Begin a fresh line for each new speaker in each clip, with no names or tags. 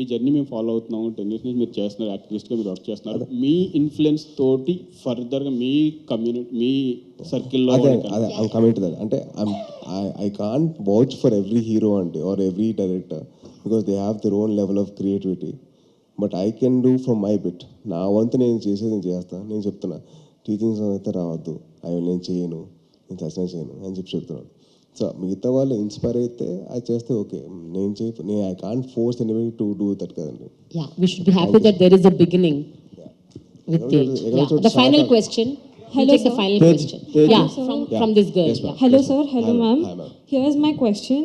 మీ journey మేము follow అవుతున్నాము. Ten years నుంచి మీరు చేస్తున్నారు యాక్టివిస్ట్గా మీరు వర్క్ చేస్తున్నారు. మీ ఇన్ఫ్లుయెన్స్ తోటి ఫర్దర్గా మీ కమ్యూనిటీ మీ సర్కిల్లో
అదే అదే ఐమ్ కమింగ్ టు దట్ అంటే I can't watch for every hero అంటే or every director because they have their own level of creativity but I can do from my bit నా వంతు నేను చేసేది నేను చేస్తాను నేను చెప్తున్నా టీచింగ్స్ అయితే రావద్దు. అవి నేను చేయను. నేను చచ్చిన చేయను. అని చెప్పి చెప్తున్నాను సో మిగతా వాళ్ళు ఇన్స్పైర్ అయితే అది చేస్తే ఓకే నేను చేయ నేను I can't force anybody to do that కదండి
Yeah, we should be happy that there is a beginning with
Everyone-
Tej.
everyone
Yeah,
should
the final
start-
question. Hello,
Hello,
take the
sir.
final
Tej,
question.
Tej.
Yeah,
Sir.
from,
Yeah.
from this girl.
Yes, ma'am.
yeah.
Hello,
Yes,
sir.
ma'am.
Hello,
Hi,
ma'am.
Hi, ma'am.
Here's my question.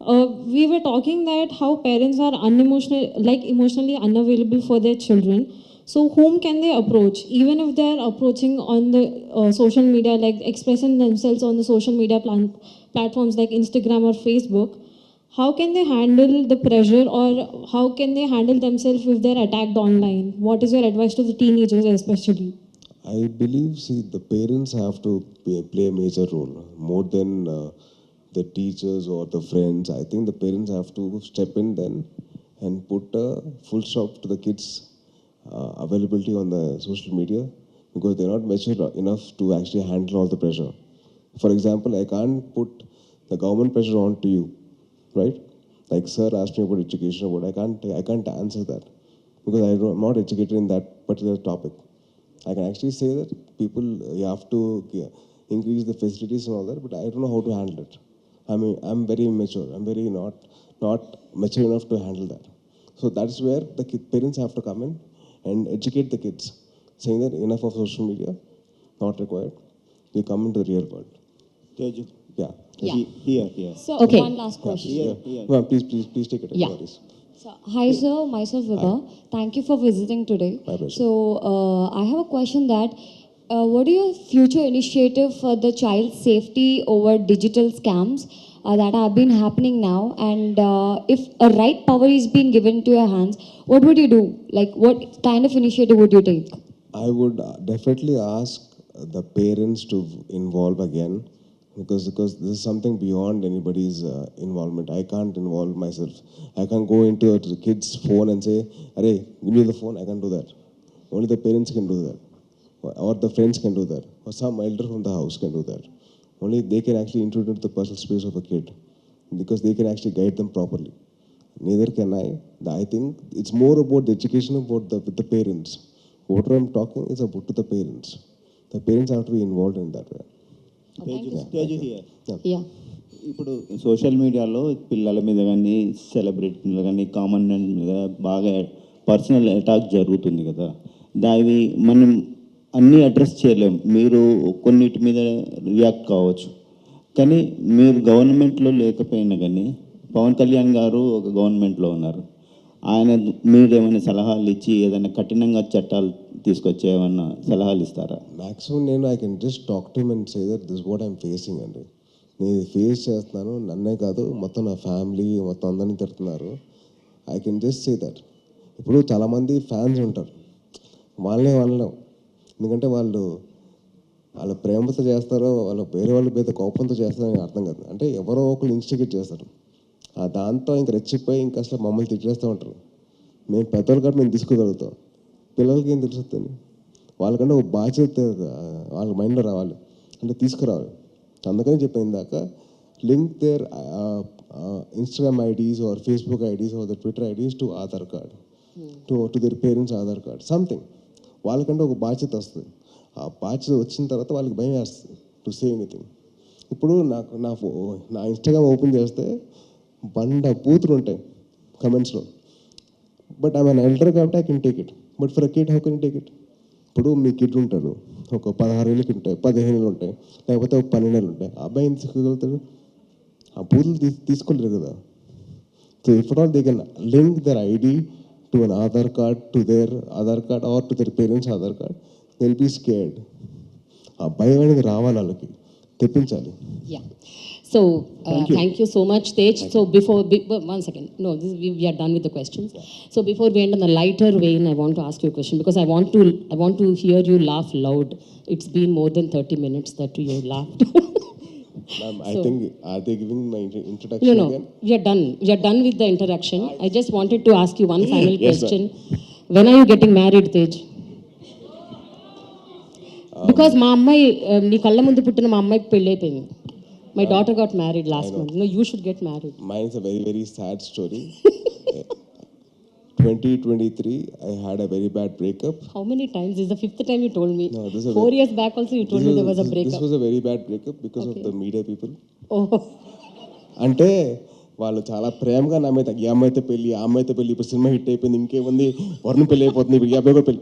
Uh, we were talking that how parents are unemotional, like emotionally unavailable for their children. So, whom can they approach? Even if they are approaching on the uh, social media, like expressing themselves on the social media plan- platforms like Instagram or Facebook, how can they handle the pressure or how can they handle themselves if they're attacked online? What is your advice to the teenagers, especially?
I believe, see, the parents have to play, a major role more than uh, the teachers or the friends. I think the parents have to step in then and put a full stop to the kids' uh, availability on the social media because they're not mature enough to actually handle all the pressure. For example, I can't put the government pressure on to you, right? Like sir asked me about education, about I can't I can't answer that because I I'm not educated in that particular topic. I can actually say that people you have to increase the facilities and all that, but I don't know how to handle it. I mean, I'm very immature. I'm very not not mature enough to handle that. So that's where the parents have to come in and educate the kids, saying that enough of social media, not required. You come into the real world.
Judge,
yeah.
Yeah.
Here, here.
So
Okay.
one last question.
Here, here.
Well, please, please, please take it.
Yeah.
So, hi sir, myself Vibha. Thank you for visiting today.
My pleasure.
So, uh, I have a question that uh, what are your future initiative for the child safety over digital scams uh, that have been happening now? And uh, if a right power is being given to your hands, what would you do? Like, what kind of initiative would you take?
I would uh, definitely ask the parents to involve again because because this is something beyond anybody's uh, involvement. I can't involve myself. I can't go into a kid's phone and say, "Hey, give me the phone." I can't do that. Only the parents can do that, or, the friends can do that, or some elder from the house can do that. Only they can actually intrude into the personal space of a kid because they can actually guide them properly. Neither can I. I think it's more about the education about the with the parents. What I'm talking is about to the parents. The parents have to be involved in that way.
Here
Yeah.
ఇప్పుడు social మీడియాలో పిల్లల మీద కానీ celebrity మీద కానీ common man మీద బాగా personal attack జరుగుతుంది కదా. దావి మనం అన్నీ అడ్రస్ చేయలేం. మీరు కొన్నిటి మీద రియాక్ట్ కావచ్చు. కానీ మీరు గవర్నమెంట్లో లేకపోయినా కానీ పవన్ కళ్యాణ్ గారు ఒక గవర్నమెంట్లో ఉన్నారు. ఆయన మీరు ఏమైనా సలహాలు ఇచ్చి ఏదైనా కఠినంగా చట్టాలు తీసుకొచ్చే ఏమన్నా సలహాలు ఇస్తారా
మ్యాక్సిమం నేను I can just talk to and say that this what I'm facing అండి. నేను ఫేస్ చేస్తున్నాను నన్నే కాదు మొత్తం నా ఫ్యామిలీ మొత్తం అందరినీ తిడుతున్నారు. I can just say that ఇప్పుడు చాలామంది ఫ్యాన్స్ ఉంటారు. వాళ్ళనే వాళ్ళం. ఎందుకంటే వాళ్ళు వాళ్ళ ప్రేమతో చేస్తారో వాళ్ళ వేరే వాళ్ళు మీద కోపంతో చేస్తారో అర్థం కాదు. అంటే ఎవరో ఒకరు ఇన్స్టిగేట్ చేస్తారు. ఆ దాంతో ఇంక రెచ్చిపోయి ఇంకా అసలు మమ్మల్ని తిట్టేస్తూ ఉంటారు. మేము పెద్దవాళ్ళు కాబట్టి మేము తీసుకోగలుగుతాం. పిల్లలకి ఏం తెలుస్తుంది వాళ్ళకంటే ఒక బాధ్యత వాళ్ళ మైండ్లో రావాలి. అంటే తీసుకురావాలి. అందుకని చెప్పాను ఇందాక link their Instagram IDs or Facebook IDs or the Twitter IDs to Aadhaar card. To to their parents Aadhaar card. Something. వాళ్ళకంటే ఒక బాధ్యత వస్తుంది. ఆ బాధ్యత వచ్చిన తర్వాత వాళ్ళకి భయం వేస్తుంది టు సే ఎనీథింగ్. ఇప్పుడు నాకు నా ఫో నా ఇన్స్టాగ్రామ్ ఓపెన్ చేస్తే బండ బూతులు ఉంటాయి కమెంట్స్లో. బట్ ఐ అన్ ఎల్డర్ కాబట్టి I can take it but for kid how can take it ఇప్పుడు మీ కిడ్ ఉంటాడు ఒక పదహారు ఏళ్ళకి ఉంటాయి పదిహేను ఏళ్ళు ఉంటాయి లేకపోతే ఒక పన్నెండు ఏళ్ళు ఉంటాయి. ఆ అబ్బాయి ఎంత తీసుకోగలుగుతాడు ఆ బూతులు తీ తీసుకోలేరు కదా. So if all they can link their ID to an Aadhaar card to their Aadhaar card or to their parents Aadhaar card they'll be scared ఆ భయం అనేది రావాలి వాళ్ళకి. తెప్పించాలి.
So, uh, thank, you. so much, Tej. So, before, be, but one second. No, this, we, we are done with the questions. So, before we end on a lighter vein, I want to ask you a question because I want to, I want to hear you laugh loud. It's been more than 30 minutes that you laughed.
Ma'am, I think are they giving my intro-
No,
introduction
no,
again?
we are done. We are done with the interaction. I just wanted to ask you one final
Yes, ma'am.
question. When are you getting married, Tej? Because మా అమ్మాయి uh, నీ కళ్ళ ముందు పుట్టిన మా అమ్మాయికి పెళ్ళి అయిపోయింది my daughter got married last month no you should get married
Mine is a very, very sad story. 2023, I had a very bad breakup.
How many times is the fifth time you told me
No, this is a
four years back also you told me
This
there was a
was, this was a very bad breakup because of the media people.
ఓహో
అంటే వాళ్ళు చాలా ప్రేమగా నా మీద ఈ అమ్మాయితో పెళ్ళి ఆ అమ్మాయితో పెళ్ళి ఇప్పుడు సినిమా హిట్ అయిపోయింది ఇంకేముంది? వరుణ్ పెళ్ళి అయిపోతుంది ఇప్పుడు ఈ అబ్బాయి కూడా పెళ్ళి.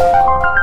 Thank you.